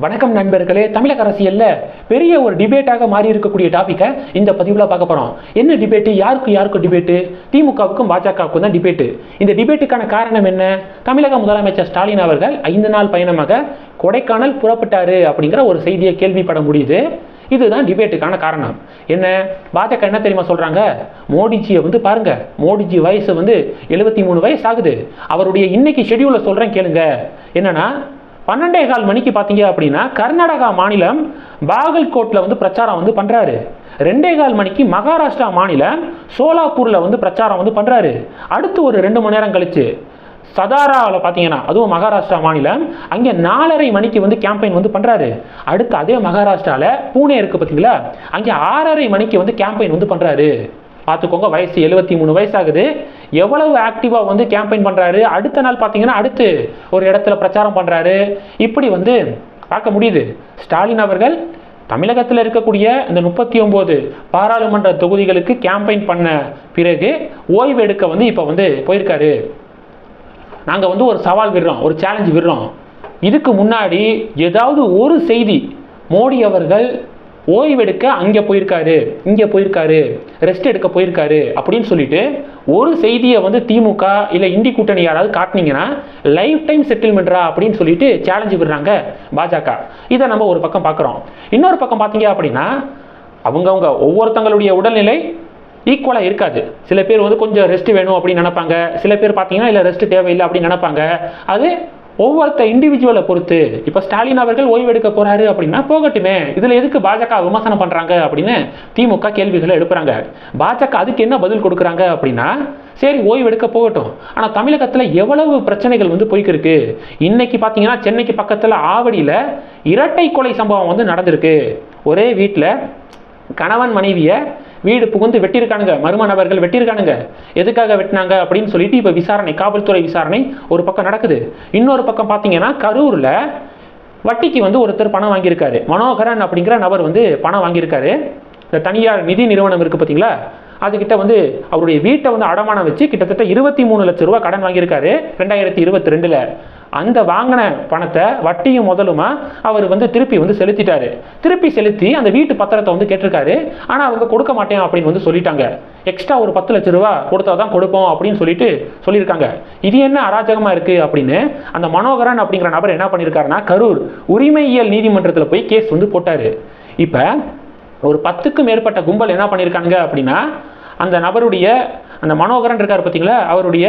வணக்கம் நண்பர்களே தமிழக அரசியலில் பெரிய ஒரு டிபேட்டாக மாறி இருக்கக்கூடிய டாபிக்கை இந்த பதிவில் பார்க்க போகிறோம் என்ன டிபேட்டு யாருக்கு யாருக்கு டிபேட்டு திமுகவுக்கும் பாஜகவுக்கும் தான் டிபேட்டு இந்த டிபேட்டுக்கான காரணம் என்ன? தமிழக முதலமைச்சர் ஸ்டாலின் அவர்கள் ஐந்து நாள் பயணமாக கொடைக்கானல் புறப்பட்டார் அப்படிங்கிற ஒரு செய்தியை கேள்விப்பட முடியுது. இதுதான் டிபேட்டுக்கான காரணம். என்ன? பாஜக என்ன தெரியுமா சொல்கிறாங்க மோடிஜியை வந்து பாருங்க. மோடிஜி வயசு வந்து எழுபத்தி மூணு வயசு ஆகுது. அவருடைய இன்னைக்கு ஷெடியூலை சொல்கிறேன் கேளுங்க. என்னன்னா பன்னெண்டே கால் மணிக்கு பார்த்தீங்க அப்படின்னா கர்நாடகா மாநிலம் பாகல்கோட்டில் வந்து பிரச்சாரம் வந்து பண்ணுறாரு ரெண்டே கால் மணிக்கு மகாராஷ்டிரா மாநிலம் சோலாப்பூரில் வந்து பிரச்சாரம் வந்து பண்ணுறாரு அடுத்து ஒரு ரெண்டு மணி நேரம் கழிச்சு சதாராவில் பார்த்தீங்கன்னா அதுவும் மகாராஷ்டிரா மாநிலம் அங்கே நாலரை மணிக்கு வந்து கேம்பெயின் வந்து பண்ணுறாரு அடுத்து அதே மகாராஷ்டிராவில் பூனே இருக்குது பார்த்தீங்களா? அங்கே ஆறரை மணிக்கு வந்து கேம்பெயின் வந்து பண்ணுறாரு பார்த்துக்கோங்க வயசு எழுபத்தி மூணு வயசாகுது. எவ்வளவு ஆக்டிவாக வந்து கேம்பெயின் பண்ணுறாரு அடுத்த நாள் பார்த்தீங்கன்னா அடுத்து ஒரு இடத்துல பிரச்சாரம் பண்ணுறாரு இப்படி வந்து பார்க்க முடியுது. ஸ்டாலின் அவர்கள் தமிழகத்தில் இருக்கக்கூடிய இந்த முப்பத்தி ஒம்பது பாராளுமன்ற தொகுதிகளுக்கு கேம்பெயின் பண்ண பிறகு ஓய்வு எடுக்க வந்து இப்போ வந்து போயிருக்காரு. நாங்கள் வந்து ஒரு சவால் விடுறோம் ஒரு சேலஞ்சு விடுறோம். இதுக்கு முன்னாடி ஏதாவது ஒரு செய்தி மோடி அவர்கள் ஓய்வெடுக்க அங்கே போயிருக்காரு இங்கே போயிருக்காரு ரெஸ்ட் எடுக்க போயிருக்காரு அப்படின்னு சொல்லிட்டு ஒரு செய்தியை வந்து திமுக இல்லை இந்தி கூட்டணி யாராவது காட்டினீங்கன்னா லைஃப் டைம் செட்டில்மெண்ட்ரா அப்படின்னு சொல்லிட்டு சேலஞ்சு விடுறாங்க பாஜக. இதை நம்ம ஒரு பக்கம் பார்க்குறோம். இன்னொரு பக்கம் பார்த்தீங்க அப்படின்னா அவங்கவுங்க ஒவ்வொருத்தங்களுடைய உடல்நிலை ஈக்குவலாக இருக்காது. சில பேர் வந்து கொஞ்சம் ரெஸ்ட் வேணும் அப்படின்னு நினைப்பாங்க. சில பேர் பார்த்தீங்கன்னா இல்லை ரெஸ்ட் தேவையில்லை அப்படின்னு நினைப்பாங்க. அது ஒவ்வொருத்த இண்டிவிஜுவலை பொறுத்து இப்போ ஸ்டாலின் அவர்கள் ஓய்வெடுக்க போகிறாரு அப்படின்னா போகட்டுமே. இதில் எதுக்கு பாஜக விமர்சனம் பண்ணுறாங்க அப்படின்னு திமுக கேள்விகளை எழுப்புறாங்க. பாஜக அதுக்கு என்ன பதில் கொடுக்குறாங்க அப்படின்னா சரி ஓய்வெடுக்க போகட்டும். ஆனால் தமிழகத்தில் எவ்வளவு பிரச்சனைகள் வந்து போய்க்கிருக்கு. இன்னைக்கு பார்த்தீங்கன்னா சென்னைக்கு பக்கத்தில் ஆவடியில் இரட்டை கொலை சம்பவம் வந்து நடந்திருக்கு. ஒரே வீட்டில் கணவன் மனைவியை வீடு புகுந்து வெட்டியிருக்கானுங்க. மர்ம நபர்கள் வெட்டியிருக்கானுங்க. எதுக்காக வெட்டினாங்க அப்படின்னு சொல்லிட்டு இப்போ விசாரணை காவல்துறை விசாரணை ஒரு பக்கம் நடக்குது. இன்னொரு பக்கம் பார்த்தீங்கன்னா கரூரில் வட்டிக்கு வந்து ஒருத்தர் பணம் வாங்கியிருக்காரு. மனோகரன் அப்படிங்கிற நபர் வந்து பணம் வாங்கியிருக்காரு. இந்த தனியார் நிதி நிறுவனம் இருக்குது பார்த்தீங்களா அதுக்கிட்ட வந்து அவருடைய வீட்டை வந்து அடமானம் வச்சு கிட்டத்தட்ட இருபத்தி மூணு லட்ச ரூபா கடன் வாங்கியிருக்காரு. ரெண்டாயிரத்தி இருபத்தி ரெண்டில். அந்த வாங்கின பணத்தை வட்டியும் முதலுமா அவர் வந்து திருப்பி வந்து செலுத்திட்டாரு. திருப்பி செலுத்தி அந்த வீட்டு பத்திரத்தை வந்து கேட்டிருக்காரு. ஆனால் அவங்க கொடுக்க மாட்டேன் அப்படின்னு வந்து சொல்லிட்டாங்க. எக்ஸ்ட்ரா ஒரு பத்து லட்ச ரூபா கொடுத்தா தான் கொடுப்போம் அப்படின்னு சொல்லிட்டு சொல்லியிருக்காங்க. இது என்ன அராஜகமாக இருக்குது அப்படின்னு அந்த மனோகரன் அப்படிங்கிற நபர் என்ன பண்ணியிருக்காருன்னா கரூர் உரிமையியல் நீதிமன்றத்தில் போய் கேஸ் வந்து போட்டார். இப்போ ஒரு பத்துக்கும் மேற்பட்ட கும்பல் என்ன பண்ணியிருக்காங்க அப்படின்னா அந்த நபருடைய அந்த மனோகரன் இருக்கார் பார்த்தீங்களா அவருடைய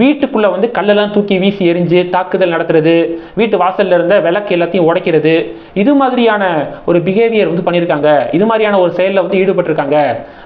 வீட்டுக்குள்ளே வந்து கல்லெல்லாம் தூக்கி வீசி எரிஞ்சு தாக்குதல் நடத்துறது வீட்டு வாசல்ல இருந்த விளக்கு எல்லாத்தையும் உடைக்கிறது இது மாதிரியான ஒரு பிஹேவியர் வந்து பண்ணியிருக்காங்க. இது மாதிரியான ஒரு செயலில் வந்து ஈடுபட்டிருக்காங்க.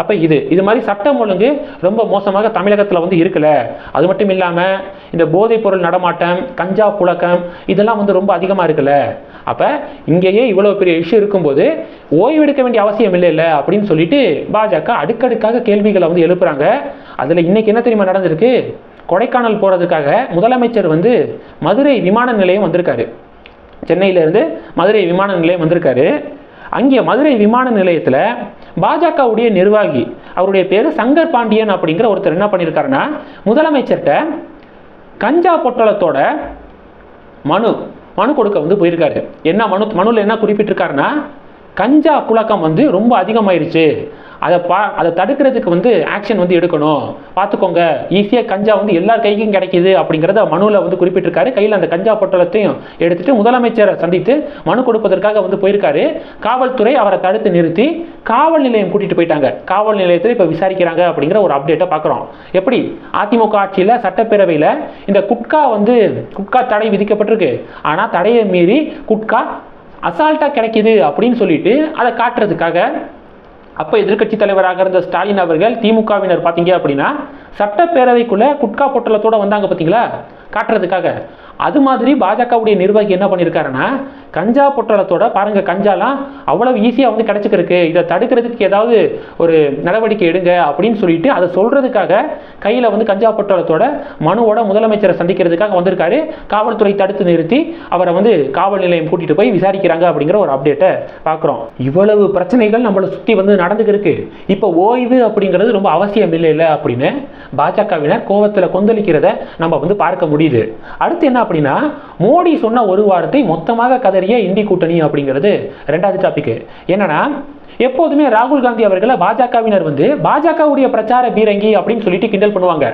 அப்போ இது இது மாதிரி சட்டம் ஒழுங்கு ரொம்ப மோசமாக தமிழகத்தில் வந்து இருக்கல. அது மட்டும் இல்லாமல் இந்த போதைப் பொருள் நடமாட்டம் கஞ்சா புழக்கம் இதெல்லாம் வந்து ரொம்ப அதிகமாக இருக்குல்ல அப்போ இங்கேயே இவ்வளோ பெரிய இஷ்யூ இருக்கும்போது ஓய்வெடுக்க வேண்டிய அவசியம் இல்லைல்ல அப்படின்னு சொல்லிட்டு பாஜக அடுக்கடுக்காக கேள்விகளை வந்து எழுப்புறாங்க. அதில் இன்றைக்கி என்ன தெரியுமா நடந்திருக்கு? கொடைக்கானல் போகிறதுக்காக முதலமைச்சர் வந்து மதுரை விமான நிலையம் வந்திருக்காரு. சென்னையிலேருந்து மதுரை விமான நிலையம் வந்திருக்காரு. அங்கே மதுரை விமான நிலையத்தில் பாஜகவுடைய நிர்வாகி அவருடைய பேர் சங்கர் பாண்டியன் அப்படிங்கிற ஒருத்தர் என்ன பண்ணியிருக்காருன்னா முதலமைச்சர்கிட்ட கஞ்சா பொட்டலத்தோட மனு மனு கொடுக்க வந்து போயிருக்காரு. என்ன மனு மனுவில் என்ன குறிப்பிட்டிருக்காருன்னா கஞ்சா புழக்கம் வந்து ரொம்ப அதிகமாயிருச்சு. அதை பா அதை தடுக்கிறதுக்கு வந்து ஆக்ஷன் வந்து எடுக்கணும். பார்த்துக்கோங்க ஈஸியாக கஞ்சா வந்து எல்லார் கைக்கும் கிடைக்கிது அப்படிங்கிறத மனுவில் வந்து குறிப்பிட்டிருக்காரு. கையில் அந்த கஞ்சா பொட்டலத்தையும் எடுத்துட்டு முதலமைச்சரை சந்தித்து மனு கொடுப்பதற்காக வந்து போயிருக்காரு. காவல்துறை அவரை தடுத்து நிறுத்தி காவல் நிலையம் கூட்டிகிட்டு போயிட்டாங்க. காவல் நிலையத்தில் இப்போ விசாரிக்கிறாங்க அப்படிங்கிற ஒரு அப்டேட்டை பார்க்குறோம். எப்படி? அதிமுக ஆட்சியில் சட்டப்பேரவையில் இந்த குட்கா வந்து குட்கா தடை விதிக்கப்பட்டிருக்கு. ஆனால் தடையை மீறி குட்கா அசால்ட்டாக கிடைக்கிது அப்படின்னு சொல்லிட்டு அதை காட்டுறதுக்காக அப்போ எதிர்க்கட்சி தலைவராக இருந்த ஸ்டாலின் அவர்கள் திமுகவினர் பார்த்தீங்க அப்படின்னா சட்டப்பேரவைக்குள்ளே குட்கா பொட்டலத்தோடு வந்தாங்க பார்த்தீங்களா காட்டுறதுக்காக. அது மாதிரி பாஜகவுடைய நிர்வாகி என்ன பண்ணியிருக்காருன்னா கஞ்சா பொட்டலத்தோட பாருங்கள் கஞ்சாலாம் அவ்வளவு ஈஸியாக வந்து கிடச்சிக்கிருக்கு. இதை தடுக்கிறதுக்கு ஏதாவது ஒரு நடவடிக்கை எடுங்க அப்படின்னு சொல்லிட்டு அதை சொல்கிறதுக்காக கையில் வந்து கஞ்சா பொட்டலத்தோட மனுவோட முதலமைச்சரை சந்திக்கிறதுக்காக வந்திருக்காரு. காவல்துறை தடுத்து நிறுத்தி அவரை வந்து காவல் நிலையம் கூட்டிகிட்டு போய் விசாரிக்கிறாங்க அப்படிங்கிற ஒரு அப்டேட்டை பார்க்குறோம் இவ்வளவு பிரச்சனைகள் நம்மளை சுற்றி வந்து நடந்துக்கிருக்கு இப்போ ஓய்வு அப்படிங்கிறது ரொம்ப அவசியம் இல்லை இல்லை அப்படின்னு பாஜகவினர் கோவத்தில் கொந்தளிக்கிறத நம்ம வந்து பார்க்க முடியுது. அடுத்து என்ன அப்படின்னா மோடி சொன்ன ஒரு வாரத்தை மொத்தமாக கதறிய இந்தி கூட்டணி அப்படிங்கிறது ரெண்டாவது டாபிக் என்னன்னா எப்போதுமே ராகுல் காந்தி அவர்களை பாஜகவினர் வந்து பாஜகவுடைய பிரச்சார பீரங்கி அப்படின்னு சொல்லிட்டு கிண்டல் பண்ணுவாங்க.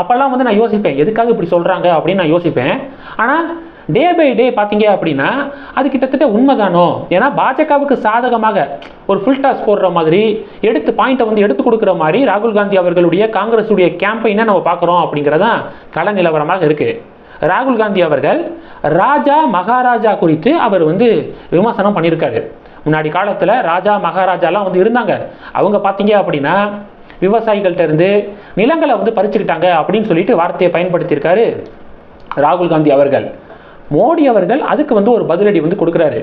அப்பெல்லாம் வந்து நான் யோசிப்பேன் எதுக்காக இப்படி சொல்றாங்க அப்படின்னு நான் யோசிப்பேன். ஆனால் டே பை டே பார்த்தீங்க அப்படின்னா அது கிட்டத்தட்ட உண்மைதானோ? ஏன்னா பாஜகவுக்கு சாதகமாக ஒரு ஃபுல் டாஸ் போடுற மாதிரி எடுத்து பாயிண்ட்டை வந்து எடுத்து கொடுக்குற மாதிரி ராகுல் காந்தி அவர்களுடைய காங்கிரஸுடைய கேம்பெயினை நம்ம பார்க்குறோம் அப்படிங்கிறதான் கள நிலவரமாக இருக்குது ராகுல் காந்தி அவர்கள் ராஜா மகாராஜா குறித்து அவர் வந்து விமர்சனம் பண்ணியிருக்காரு. முன்னாடி காலத்தில் ராஜா மகாராஜாலாம் வந்து இருந்தாங்க. அவங்க பார்த்தீங்க அப்படின்னா விவசாயிகள்கிட்ட இருந்து நிலங்களை வந்து பறிச்சுக்கிட்டாங்க அப்படின்னு சொல்லிட்டு வார்த்தையை பயன்படுத்தியிருக்காரு ராகுல் காந்தி அவர்கள். மோடி அவர்கள் அதுக்கு வந்து ஒரு பதிலடி வந்து கொடுக்குறாரு.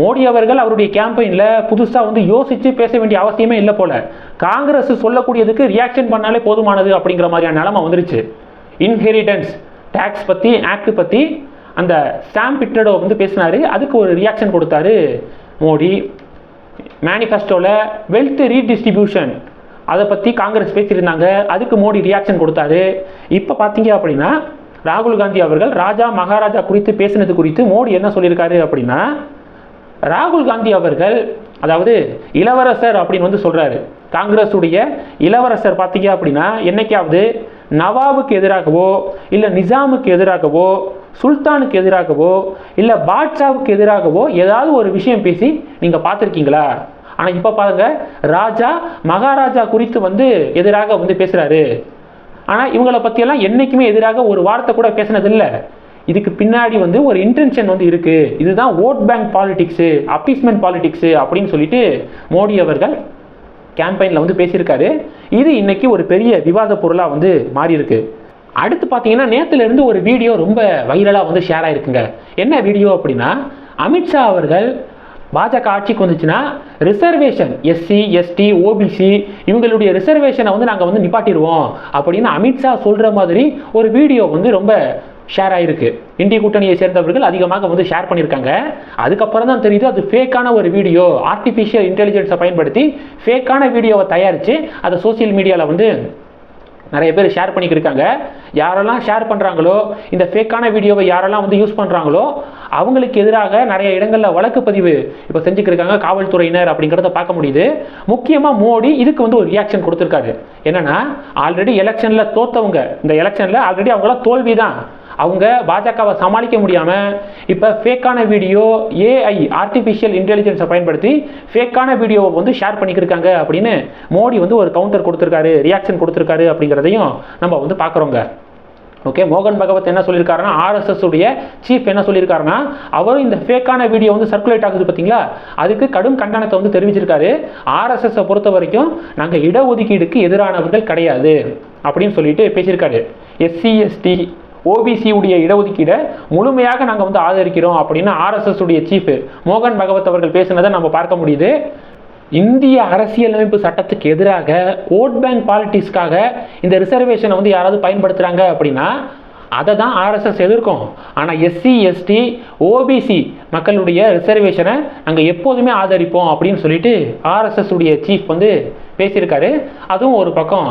மோடி அவர்கள் அவருடைய கேம்பெயினில் புதுசாக வந்து யோசித்து பேச வேண்டிய அவசியமே இல்லை போல. காங்கிரஸ் சொல்லக்கூடியதுக்கு ரியாக்ஷன் பண்ணாலே போதுமானது அப்படிங்கிற மாதிரியான நிலமை வந்துருச்சு. இன்ஹெரிட்டன்ஸ் டேக்ஸ் பற்றி ஆக்ட் பற்றி அந்த ஸ்டாம்ப் பிட்டடோ வந்து பேசினாரு. அதுக்கு ஒரு ரியாக்ஷன் கொடுத்தாரு மோடி. மேனிஃபெஸ்டோவில் வெல்த் ரீடிஸ்ட்ரிபியூஷன் அதை பற்றி காங்கிரஸ் பேசியிருந்தாங்க. அதுக்கு மோடி ரியாக்ஷன் கொடுத்தாரு. இப்போ பார்த்தீங்க அப்படின்னா ராகுல் காந்தி அவர்கள் ராஜா மகாராஜா குறித்து பேசினது குறித்து மோடி என்ன சொல்லியிருக்காரு அப்படின்னா ராகுல் காந்தி அவர்கள் அதாவது இளவரசர் அப்படின்னு வந்து சொல்கிறாரு காங்கிரஸுடைய இளவரசர் பார்த்தீங்க அப்படின்னா என்னைக்காவது நவாபுக்கு எதிராகவோ இல்லை நிசாமுக்கு எதிராகவோ சுல்தானுக்கு எதிராகவோ இல்லை பாட்ஷாவுக்கு எதிராகவோ ஏதாவது ஒரு விஷயம் பேசி நீங்கள் பார்த்துருக்கீங்களா? ஆனால் இப்போ பாருங்கள் ராஜா மகாராஜா குறித்து வந்து எதிராக வந்து பேசுகிறாரு ஆனால் இவங்களை பற்றியெல்லாம் என்றைக்குமே எதிராக ஒரு வார்த்தை கூட பேசினதில்லை. இதுக்கு பின்னாடி வந்து ஒரு இன்டென்ஷன் வந்து இருக்குது இதுதான் vote bank politics appeasement politics அப்படின்னு சொல்லிட்டு மோடி அவர்கள் கேம்பெயினில் வந்து பேசியிருக்காரு. இது இன்னைக்கு ஒரு பெரிய விவாத பொருளாக வந்து மாறி இருக்கு அடுத்து பார்த்தீங்கன்னா நேற்றுலேருந்து இருந்து ஒரு வீடியோ ரொம்ப வைரலாக வந்து ஷேர் ஆயிருக்குங்க. என்ன வீடியோ அப்படின்னா அமித்ஷா அவர்கள் பாஜக ஆட்சிக்கு வந்துச்சுன்னா ரிசர்வேஷன் எஸ்சி எஸ்டி ஓபிசி இவங்களுடைய ரிசர்வேஷனை வந்து நாங்கள் வந்து நிப்பாட்டிடுவோம் அப்படின்னு அமித்ஷா சொல்கிற மாதிரி ஒரு வீடியோ வந்து ரொம்ப ஷேர் ஆயிருக்கு. இந்திய கூட்டணியை சேர்ந்தவர்கள் அதிகமாக வந்து ஷேர் பண்ணியிருக்காங்க. அதுக்கப்புறம் தான் தெரியுது அது ஃபேக்கான ஒரு வீடியோ ஆர்டிஃபிஷியல் இன்டெலிஜென்ஸை பயன்படுத்தி ஃபேக்கான வீடியோவை தயாரித்து அதை சோஷியல் மீடியாவில் வந்து நிறைய பேர் ஷேர் பண்ணிக்கிருக்காங்க. யாரெல்லாம் ஷேர் பண்ணுறாங்களோ இந்த ஃபேக்கான வீடியோவை யாரெல்லாம் வந்து யூஸ் பண்ணுறாங்களோ அவங்களுக்கு எதிராக நிறைய இடங்களில் வழக்கு பதிவு இப்போ செஞ்சுக்கிருக்காங்க காவல்துறையினர் அப்படிங்கிறத பார்க்க முடியுது. முக்கியமாக மோடி இதுக்கு வந்து ஒரு ரியாக்ஷன் கொடுத்துருக்காரு. என்னன்னா ஆல்ரெடி எலெக்ஷனில் தோத்தவங்க இந்த எலெக்ஷனில் ஆல்ரெடி அவங்களாம் தோல்வி தான் அவங்க பாஜகவை சமாளிக்க முடியாமல் இப்போ ஃபேக்கான வீடியோ ஏஐ ஆர்டிஃபிஷியல் இன்டெலிஜென்ஸை பயன்படுத்தி ஃபேக்கான வீடியோவை வந்து ஷேர் பண்ணிக்கிருக்காங்க அப்படின்னு மோடி வந்து ஒரு கவுண்டர் கொடுத்துருக்காரு ரியாக்ஷன் கொடுத்துருக்காரு அப்படிங்கிறதையும் நம்ம வந்து பார்க்குறோங்க. ஓகே மோகன் பகவத் என்ன சொல்லியிருக்காருன்னா ஆர்எஸ்எஸ் உடைய சீஃப் என்ன சொல்லியிருக்காருன்னா அவரும் இந்த ஃபேக்கான வீடியோ வந்து சர்க்குலேட் ஆகுது பார்த்தீங்களா அதுக்கு கடும் கண்டனத்தை வந்து தெரிவிச்சிருக்காரு. ஆர்எஸ்எஸ்ஸை பொறுத்த வரைக்கும் நாங்கள் இடஒதுக்கீடுக்கு எதிரானவர்கள் கிடையாது அப்படின்னு சொல்லிட்டு பேசியிருக்காரு. எஸ்சி எஸ்டி ஓபிசியுடைய உடைய இடஒதுக்கீடை முழுமையாக நாங்கள் வந்து ஆதரிக்கிறோம் அப்படின்னு ஆர்எஸ்எஸ் உடைய சீஃப் மோகன் பகவத் அவர்கள் பேசினதை நம்ம பார்க்க முடியுது. இந்திய அரசியலமைப்பு சட்டத்துக்கு எதிராக ஓட் பேங்க் பாலிட்டிக்ஸ்க்காக இந்த ரிசர்வேஷனை வந்து யாராவது பயன்படுத்துகிறாங்க அப்படின்னா அதை தான் ஆர்எஸ்எஸ் எதிர்க்கும். ஆனால் எஸ்சி எஸ்டி ஓபிசி மக்களுடைய ரிசர்வேஷனை நாங்கள் எப்போதுமே ஆதரிப்போம் அப்படின்னு சொல்லிட்டு ஆர்எஸ்எஸ் உடைய சீஃப் வந்து பேசியிருக்காரு. அதுவும் ஒரு பக்கம்.